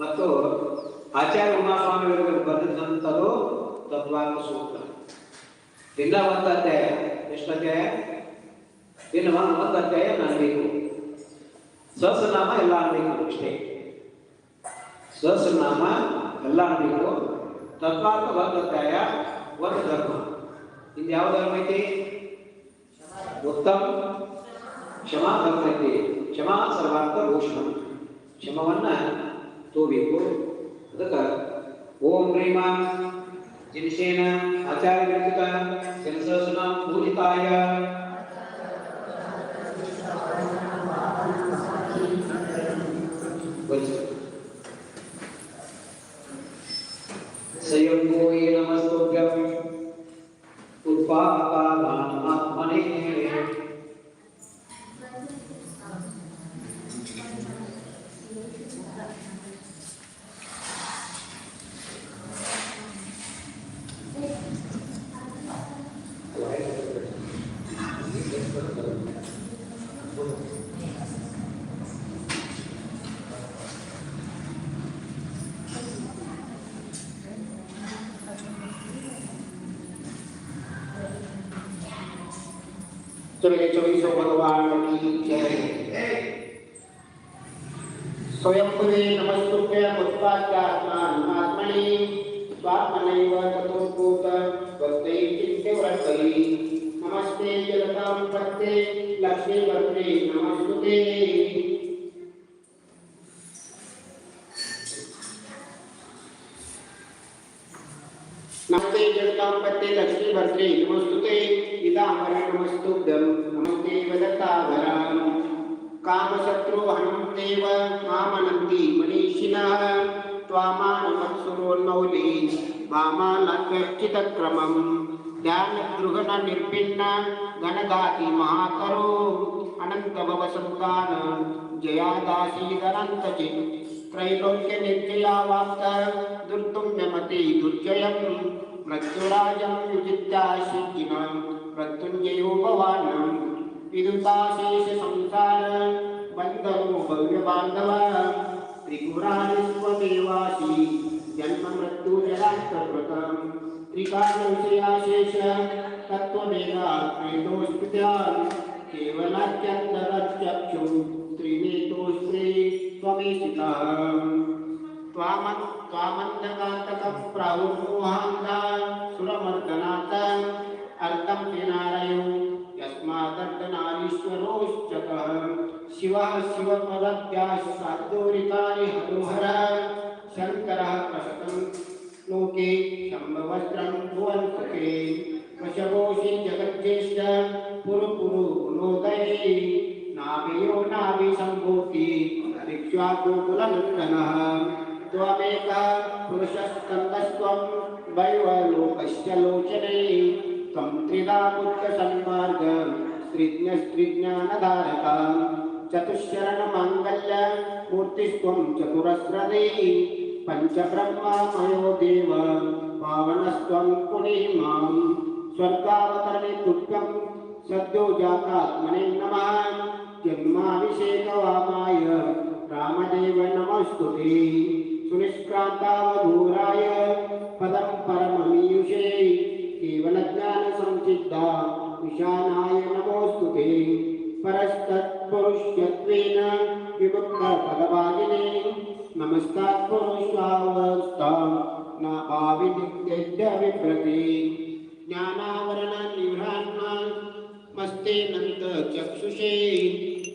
ಮತ್ತು ಆಚಾರ್ಯ ಉಮಾಸ್ವಾಮಿಯವರಿಗೆ ಬರೆದಂಥದ್ದು ತದ್ವಾಕ ಸೂತ್ರ. ದಿನ ಒಂದು ಅಧ್ಯಾಯ. ಎಷ್ಟು ಒಂದು ಒಂದು ಅಧ್ಯಾಯ ಸಹಸ್ರನಾಮ ಎಲ್ಲ ಅನ್ಬೇಕು ಅಷ್ಟೇ. ಸಹಸ್ರನಾಮ ಎಲ್ಲ ಅನ್ಬೇಕು. ತದ್ವಾಕ ಒಂದು ಒಂದು ಧರ್ಮ. ಇದು ಯಾವ ಧರ್ಮ ಐತಿ? ಉತ್ತಮ, ಕ್ಷಮಾ, ಧರ್ಮ ಐತಿ. ಕ್ಷಮಾ, ಸರ್ವಾರ್ಥ ಭೂಷಣ ಕ್ಷಮವನ್ನ ತೋಬೇಕು ಅದಕ್ಕೆ ಓಂ ಹ್ರೀಮ ಜಿನಿಷೇನ ಆಚಾರ್ಯ ವಿರಚಿತ ಶಿರಸನ ಪೂಜಿತಾಯ ಸ್ವಯಂಭೂಯೇ ನಮಸ್ತುಭ್ಯಂ चले चौबीसो भगवान की जय स्वयंभुवे नमस्तुभ्य उत्पाद्यात्मात्मनि स्वात्मनैव ततोभूत भक्तै चिन्त्यव्रतै नमस्ते जगतां पत्ते लक्ष्मीवर्ते नमस्तुते नमस्ते जगतां लक्ष्मीवर्ते नमस्तुते इदाम्बर नमस्तुभ्यं नमस्ते वदतावराम् कामशत्रुहनं देव मामनन्ति मनीषिणः त्वामानमत्सुरोन्मौलि वामालक्ष्यचितक्रमम् ध्यानगृहणनिर्भिन्न गणगाति महाकरो अनन्तभवसङ्कान जयादासीदनन्तचित् त्रैलोक्यनिर्जयावाप्त दुर्तुम्यमति दुर्जयं मृत्युराजं विजित्याशिखिनं मृत्युञ्जयो संसार बन्धनो भव्यबान्धव। त्रिपुरारिस्वमेवासि जन्म मृत्युजरान्तकृतं त्रिकालविषयाशेष तत्त्वमेवा प्रेतोस्मृत्या त्रिनेतोस्त्रे त्वमेशितः त्वामन् त्वामन्धकान्तकं प्राहुर्मोहान्ता सुरमर्दनात् अर्धं विनारयो यस्मादर्दनारीश्वरोश्चकः शिवः शिवपदभ्याः साद्धोरितानि हरोहर शङ्करः प्रशतं लोके शम्भवस्त्रं भुवन्तके वशवोषि जगज्येष्ठ पुरुपुरु पुरोदये नाभियो नाभिसम्भूति दीक्षा गोकुलनन्दनः। त्वमेकः पुरुषस्कन्दस्त्वं वैवलोकस्य लोचने। त्वं त्रिधा बुद्धसन्मार्ग स्त्रिज्ञस्त्रिज्ञानधारक चतुश्चरणमाङ्गल्य मूर्तिस्त्वं चतुरस्रदे पञ्चब्रह्मामयो देव, पावनस्त्वं पुनीः माँ, स्वर्गावतरणे तुभ्यं, सद्यो जातात्मने नमः, जन्माभिषेकवामाय, रामदेव नमस्तु ते, सुनिष्क्रान्तावधूराय, पदं परममीयुषे केवलज्ञानसंसिद्धा विशानाय नमोऽस्तु ते। परस्तत्पुरुषत्वेन विमुक्तपदभागिने नमस्तात्पुरुषावस्था न भाविनित्यविप्रति ज्ञानावरणनिवृहात्मा मस्तेऽनन्त चक्षुषे।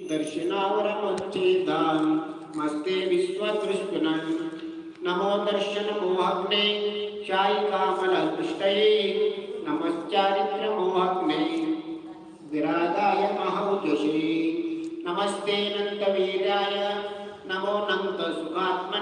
दर्शनावरमच्छेदान् मस्ते विश्वदृष्टनन् नमो दर्शनमोहग्ने शायिकामलदृष्टये नमश्चारित्रमोहग्ने विरागाय महौजसे नमस्ते नन्तवीर्याय नमो नन्तसुखात्मने